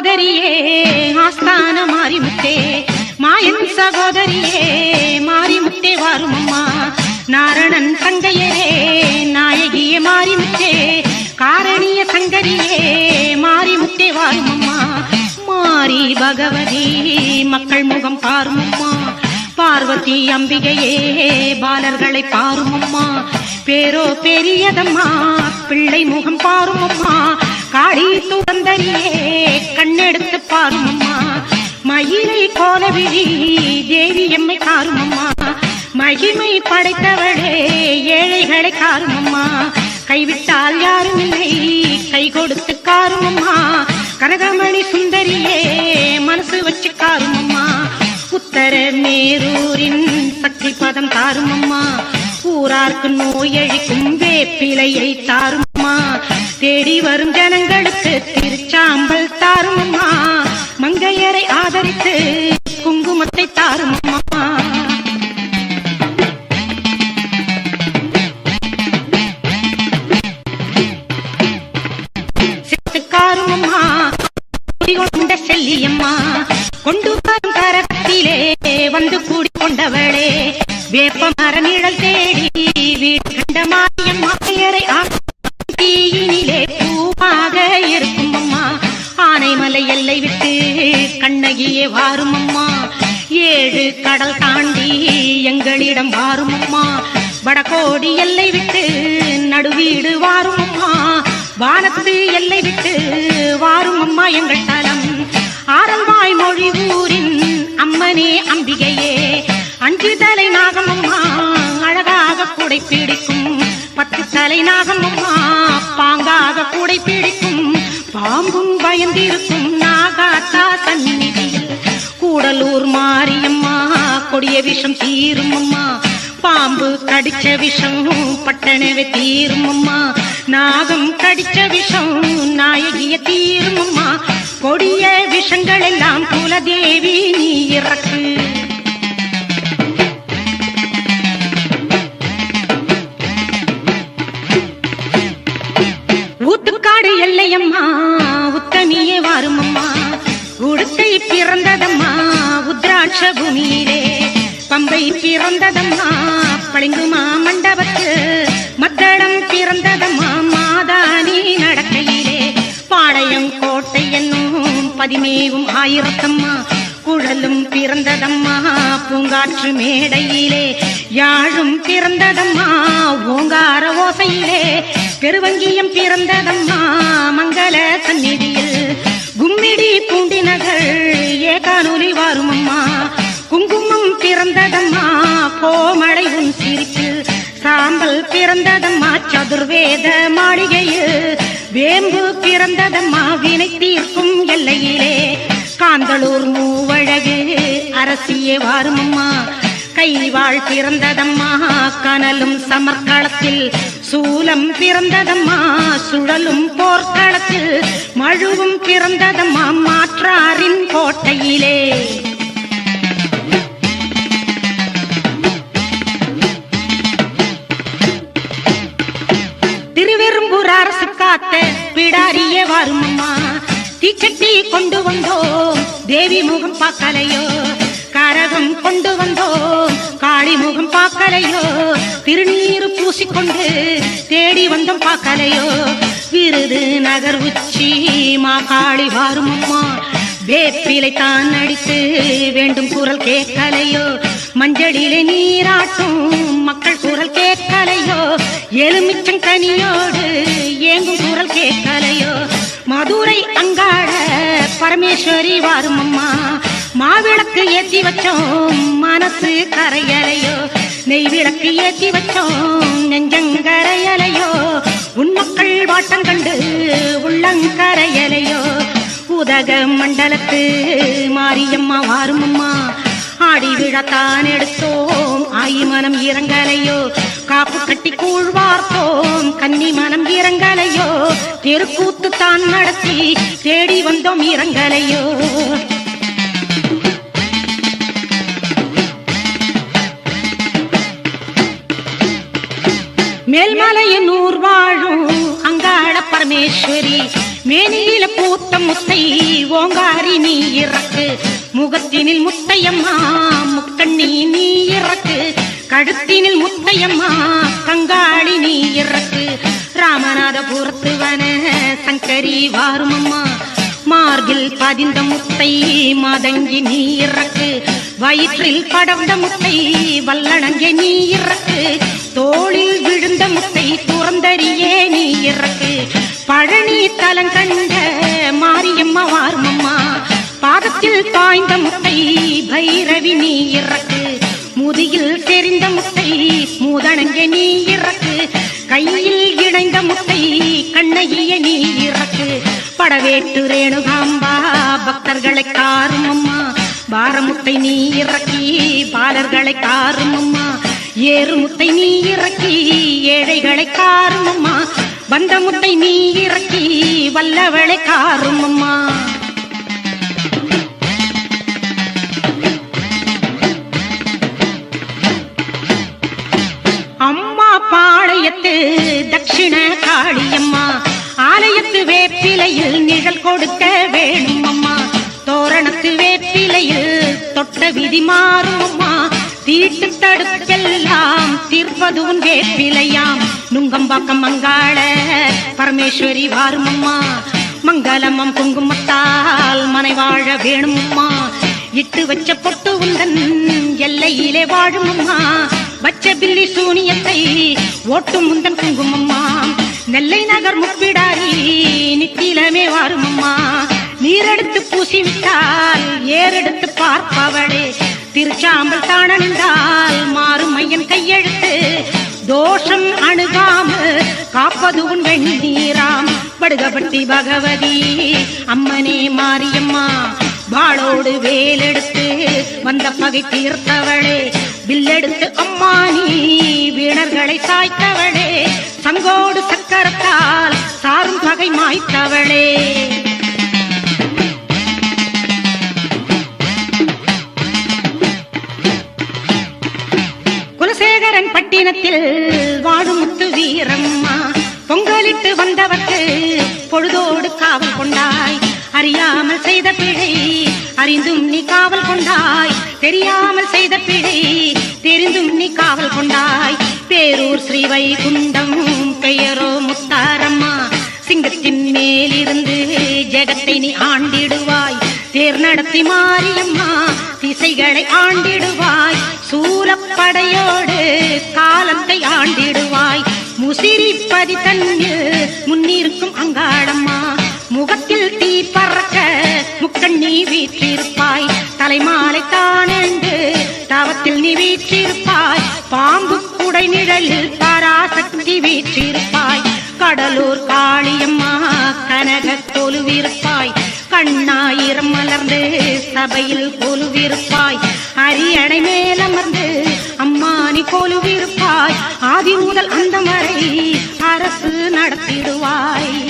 சகோதரியே ஆஸ்தான மாறிமுத்தே மாயன் சகோதரியே மாறிமுத்தே வாரும் நாரணன் தங்கையே நாயகியே மாறிமுத்தே காரணிய சங்கரியே மாறிமுத்தே வாரும் மாறி பகவதி மக்கள் முகம் பாருமம்மா. பார்வதி அம்பிகையே பாலர்களை பாருமம்மா. பேரோ பெரியதம்மா பிள்ளை முகம் பாருமம்மா. அம்மா காடி துவந்தரியே கண்ணெடுத்து பாரும் அம்மா மயிலை கோலவிழி தேவி எம்மை காரும் அம்மா மகிமை படைத்தவளே ஏழைகளை காரும் அம்மா கைவிட்டால் யாரும் இல்லை கை கொடுத்து காரும் அம்மா கனகமணி சுந்தரியே மனசு வச்சு காரும் அம்மா உத்தர மேரூரின் சக்தி பதம் தாரும் அம்மா ஊரார்க்கு நோயழிக்கும் வேப்பிலையை தாரும் அம்மா தேடி வரும் ஜனங்கள் குங்குமத்தை தாரும் அம்மா சித்துக்காரும் செல்லியம்மா கொண்டு வரும் கரத்திலே வந்து கூடி கொண்டவளே வேப்ப மர தேடி வீடு கண்ட மாரியம்மா பெயரை தீயினிலே பூவாக இருக்கும் அம்மா ஆனைமலை எல்லை விட்டு கண்ணகியே வாரும் அம்மா ஏழு கடல் தாண்டி எங்களிடம் வாருமம்மா வடகோடி எல்லை விட்டு நடுவீடு வாருமம்மா வானத்து எல்லை விட்டு வாருமம்மா எங்கள் தலம். ஆரல்வாய் மொழி ஊரின் அம்மனே அம்பிகையே. அஞ்சு தலை நாகமம்மா அழகாக கூடை பிடிக்கும் பத்து தலை நாகமம்மா பாங்காக கூடை பிடிக்கும் பாம்பும் பயந்திருக்கும் நாகாத்தா சந்நிதியில் கொடிய விஷம் தீரும் அம்மா. பாம்பு கடிச்ச விஷம் பட்டணவே தீரும் அம்மா. நாகம் கடிச்ச விஷம் நாயகிய தீரும் அம்மா. கொடிய விஷங்கள் எல்லாம் குலதேவி நீ இறக்கு. பம்பை பிறந்ததம்மா பளிங்குமா மண்டபத்து மத்தளம் பிறந்ததம்மா மாதானி நடக்கையிலே. பாளையம் கோட்டை என்னும் பதிமேவும் ஆயிரத்தம்மா குழலும் பிறந்ததம்மா பூங்காற்று மேடையிலே. யாழும் பிறந்ததம்மா ஓங்கார ஓசையிலே. பெருவங்கியம் பிறந்ததம்மா மங்கள சந்நிதியில். கும்மிடி பூண்டி நகர் ஏகானூலி வாரும் அம்மா குங்குமம் பிறந்ததம்மா கோமழை உன் சிரிப்பில் சாம்பல் பிறந்ததம்மா சதுர்வேத மாளிகையில். வேம்பு பிறந்ததம்மா வினை தீர்க்கும் எல்லையிலே. காந்தளூர் மூவழகு அரசியே வாருமம்மா. கைவாள் பிறந்ததம்மா கனலும் சமர்க்களத்தில். சூலம் பிறந்ததம்மா சுழலும் போர்க்களத்தில். மழுவும் பிறந்ததம்மா மாற்றாரின் கோட்டையிலே. திருவெரும்பூர் அரசு காத்த பிடாரியே வருமம்மா. தீச்சட்டி கொண்டு வந்தோம் தேவி முகம் பார்க்கலையோ? கரகம் கொண்டு வந்தோம் காளி முகம் பார்க்கலையோ? திருநீர் பூசிக்கொண்டு தேடி வந்தோம் பார்க்கலையோ? விருது நகர் உச்சி மா காளி வாரும் வேப்பிலை தான் அடித்து வேண்டும் குரல் கேட்கலையோ? மஞ்சளிலே நீராட்டும் மக்கள் குரல் கேட்கலையோ? எலுமிச்சம் கனியோடு ஏங்கும் குரல் கேட்கலையோ? மதுரை அங்காட பரமேஸ்வரி வாரும் அம்மா மாவிளக்கு ஏத்தி வச்சோம் மனசு கரையலையோ? நெய் விளக்கு ஏத்தி வச்சோம் நெஞ்சங்கரையலையோ? உன் மக்கள் வாட்டம் கண்டு உள்ளங்கரையலையோ உதக மண்டலத்து மாரியம்மா வாருமம்மா. ஆடி விழத்தான் எடுத்தோம். ஆயி மனம் இறங்கலையோ காப்பு கட்டி கூழ்வார்த்தோம் கன்னி மனம் இறங்கலையோ தெருக்கூத்து தான் நடத்தி தேடி வந்தோம் இறங்கலையோ மேல்மலையின் ஊர் வாழும் அங்காள பரமேஸ்வரி மேனியில பூத்த முத்தை ஓங்காரி நீ இறக்கு. முகத்தினில் முத்தையம்மா முக்கண்ணி நீ இறக்கு. கழுத்தினில் முத்தையம்மா கங்காளி நீ இறக்கு. ராமநாதபுரத்துவன சங்கரி வாருமம்மா மார்பில் பதிந்த முத்தை மாதங்கி நீ இறக்கு. வயிற்றில் படர்ந்த முத்தை வல்லணங்க நீ இறக்கு. தோளில் விழுந்த முத்தை துறந்தறியே நீ இறக்கு. பழனி தலங்கண்ட மாரியம்மா வாருமம்மா. பாதத்தில் பாய்ந்த முட்டை பைரவி நீ இறக்கு. முதியில் தெரிந்த முட்டை மூதணங்க நீ இறக்கு. கையில் இணைந்த முட்டை கண்ணைய நீ இறக்கு. படவேட்டு ரேணுகாம்பா பக்தர்களை காரும் அம்மா பாரமுத்தை நீ இறக்கி பாலர்களை காரும் அம்மா ஏறுமுத்தை நீ இறக்கி ஏழைகளை காரும் அம்மா வந்த முட்டை நீ இறக்கி வல்லவளை காரும் அம்மா அம்மா பாளையத்து தட்சிண காளியம்மா. ஆலயத்து வேப்பிலையில் நிழல் கொடுக்க வேணும் அம்மா தோரணத்து வேப்பிலையில் தொட்ட விதி மாறும் அம்மா தீட்டு தடுப்பெல்லாம் தீர்ப்பது வேப்பிலையாம் நுங்கம்பாக்கம் மங்காள பரமேஸ்வரி வாருமம்மா. மங்களமம் குங்குமத்தால் மனை வாழ வேணுமம்மா. இட்டு வச்ச பொட்டு உந்தன் எல்லையிலே வாழுமம்மா. வச்ச பில்லி சூனியத்தை ஓட்டும் முந்தன் குங்குமம்மா. நெல்லை நகர் முப்பிடாரி நித்திலமே வாருமம்மா. நீரெடுத்து பூசி விட்டால் ஏறெடுத்து பார்ப்பவளே. திருச்சாம்பல் தானணிந்தால் மாறும் மையன் கையெழுத்து. தோஷம் அணுகாம காப்பது உன் வெண்ணீராம் படுகப்பட்டி பகவதி அம்மனே மாரியம்மா வாளோடு வேலெடுத்து வந்த பகை தீர்த்தவளே. வில்லெடுத்து அம்மா நீ வீணர்களை சாய்த்தவளே. சங்கோடு சக்கரத்தால் விட்டு வந்தவர்க்கு பொழுதோடு காவல் கொண்டாய். அறியாமல் செய்த பிழை அறிந்தும் நீ காவல் கொண்டாய். தெரியாமல் செய்த பிழை தெரிந்தும் நீ காவல் கொண்டாய். பேரூர் ஸ்ரீ வைகுண்டம் பெயரோ முத்தாரம்மா. சிங்கத்தின் மேலிருந்து ஜெகத்தை நீ ஆண்டிடுவாய். தேர் நடத்தி மாரியம்மா திசைகளை ஆண்டிடுவாய். சூலப்படையோடு காலத்தை ஆண்டிடுவாய். முசிறிப்பதி தன்னில் முன்னிருக்கும் அங்காளம்மா. முகத்தில் தீ பறக்க முக்கண்ணி வீற்றிருப்பாய். தலைமாலை தானென்று தவத்தில் நீ வீற்றிருப்பாய். பாம்பு குடை நிழலில் பராசக்தி வீற்றிருப்பாய். கடலூர் காளியம்மா கனக கொலுவிருப்பாய் கண்ணாயிரம் மலர்ந்து சபையில் கொலுவிருப்பாய் அரியணை மேலமர்ந்து அம்மானி கொலுவிருப்பாய் ஆதி முதல் அந்த மறை அரசு நடத்திடுவாய்.